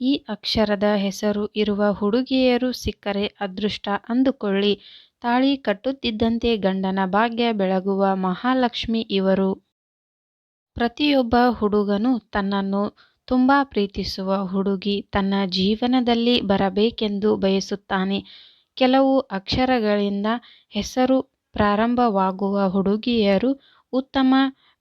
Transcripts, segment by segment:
ಈ ಅಕ್ಷರದ ಹೆಸರು ಇರುವ ಹುಡುಗಿಯರು ಸಿಕ್ಕರೆ ಅದೃಷ್ಟ ಅಂದುಕೊಳ್ಳಿ. ತಾಳಿ ಕಟ್ಟುತ್ತಿದ್ದಂತೆ ಗಂಡನ ಭಾಗ್ಯ ಬೆಳಗುವ ಮಹಾಲಕ್ಷ್ಮಿ ಇವರು. ಪ್ರತಿಯೊಬ್ಬ ಹುಡುಗನು ತನ್ನನ್ನು ತುಂಬಾ ಪ್ರೀತಿಸುವ ಹುಡುಗಿ ತನ್ನ ಜೀವನದಲ್ಲಿ ಬರಬೇಕೆಂದು ಬಯಸುತ್ತಾನೆ. ಕೆಲವು ಅಕ್ಷರಗಳಿಂದ ಹೆಸರು ಪ್ರಾರಂಭವಾಗುವ ಹುಡುಗಿಯರು ಉತ್ತಮ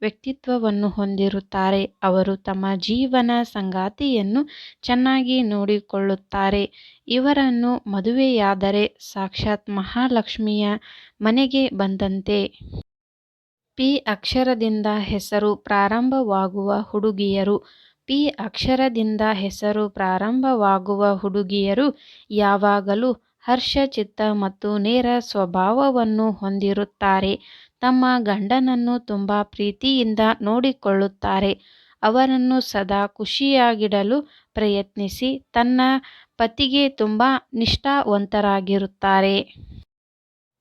ವ್ಯಕ್ತಿತ್ವವನ್ನು ಹೊಂದಿರುತ್ತಾರೆ. ಅವರು ತಮ್ಮ ಜೀವನ ಸಂಗಾತಿಯನ್ನು ಚೆನ್ನಾಗಿ ನೋಡಿಕೊಳ್ಳುತ್ತಾರೆ. ಇವರನ್ನು ಮದುವೆಯಾದರೆ ಸಾಕ್ಷಾತ್ ಮಹಾಲಕ್ಷ್ಮಿಯ ಮನೆಗೆ ಬಂದಂತೆ. ಪಿ ಅಕ್ಷರದಿಂದ ಹೆಸರು ಪ್ರಾರಂಭವಾಗುವ ಹುಡುಗಿಯರು. ಪಿ ಅಕ್ಷರದಿಂದ ಹೆಸರು ಪ್ರಾರಂಭವಾಗುವ ಹುಡುಗಿಯರು ಯಾವಾಗಲೂ ಹರ್ಷಚಿತ್ತ ಮತ್ತು ನೇರ ಸ್ವಭಾವವನ್ನು ಹೊಂದಿರುತ್ತಾರೆ. ತಮ್ಮ ಗಂಡನನ್ನು ತುಂಬ ಪ್ರೀತಿಯಿಂದ ನೋಡಿಕೊಳ್ಳುತ್ತಾರೆ. ಅವರನ್ನು ಸದಾ ಖುಷಿಯಾಗಿಡಲು ಪ್ರಯತ್ನಿಸಿ, ತನ್ನ ಪತಿಗೆ ತುಂಬ ನಿಷ್ಠಾವಂತರಾಗಿರುತ್ತಾರೆ.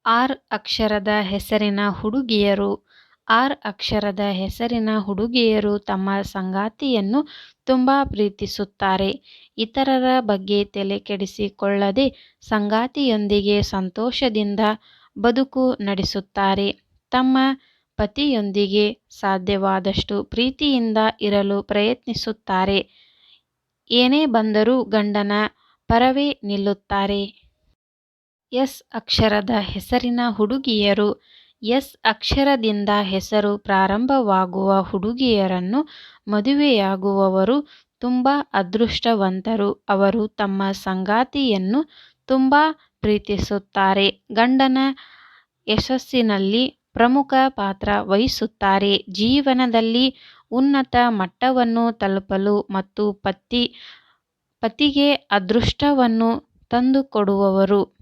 ಆರ್ ಅಕ್ಷರದ ಹೆಸರಿನ ಹುಡುಗಿಯರು. ಆರ್ ಅಕ್ಷರದ ಹೆಸರಿನ ಹುಡುಗಿಯರು ತಮ್ಮ ಸಂಗಾತಿಯನ್ನು ತುಂಬ ಪ್ರೀತಿಸುತ್ತಾರೆ. ಇತರರ ಬಗ್ಗೆ ತಲೆಕೆಡಿಸಿಕೊಳ್ಳದೆ ಸಂಗಾತಿಯೊಂದಿಗೆ ಸಂತೋಷದಿಂದ ಬದುಕು ನಡೆಸುತ್ತಾರೆ. ತಮ್ಮ ಪತಿಯೊಂದಿಗೆ ಸಾಧ್ಯವಾದಷ್ಟು ಪ್ರೀತಿಯಿಂದ ಇರಲು ಪ್ರಯತ್ನಿಸುತ್ತಾರೆ. ಏನೇ ಬಂದರೂ ಗಂಡನ ಪರವೇ ನಿಲ್ಲುತ್ತಾರೆ. ಎಸ್ ಅಕ್ಷರದ ಹೆಸರಿನ ಹುಡುಗಿಯರು. ಎಸ್ ಅಕ್ಷರದಿಂದ ಹೆಸರು ಪ್ರಾರಂಭವಾಗುವ ಹುಡುಗಿಯರನ್ನು ಮದುವೆಯಾಗುವವರು ತುಂಬ ಅದೃಷ್ಟವಂತರು. ಅವರು ತಮ್ಮ ಸಂಗಾತಿಯನ್ನು ತುಂಬ ಪ್ರೀತಿಸುತ್ತಾರೆ. ಗಂಡನ ಯಶಸ್ಸಿನಲ್ಲಿ ಪ್ರಮುಖ ಪಾತ್ರ ವಹಿಸುತ್ತಾರೆ. ಜೀವನದಲ್ಲಿ ಉನ್ನತ ಮಟ್ಟವನ್ನು ತಲುಪಲು ಮತ್ತು ಪತಿ, ಪತಿಗೆ ಅದೃಷ್ಟವನ್ನು ತಂದುಕೊಡುವವರು.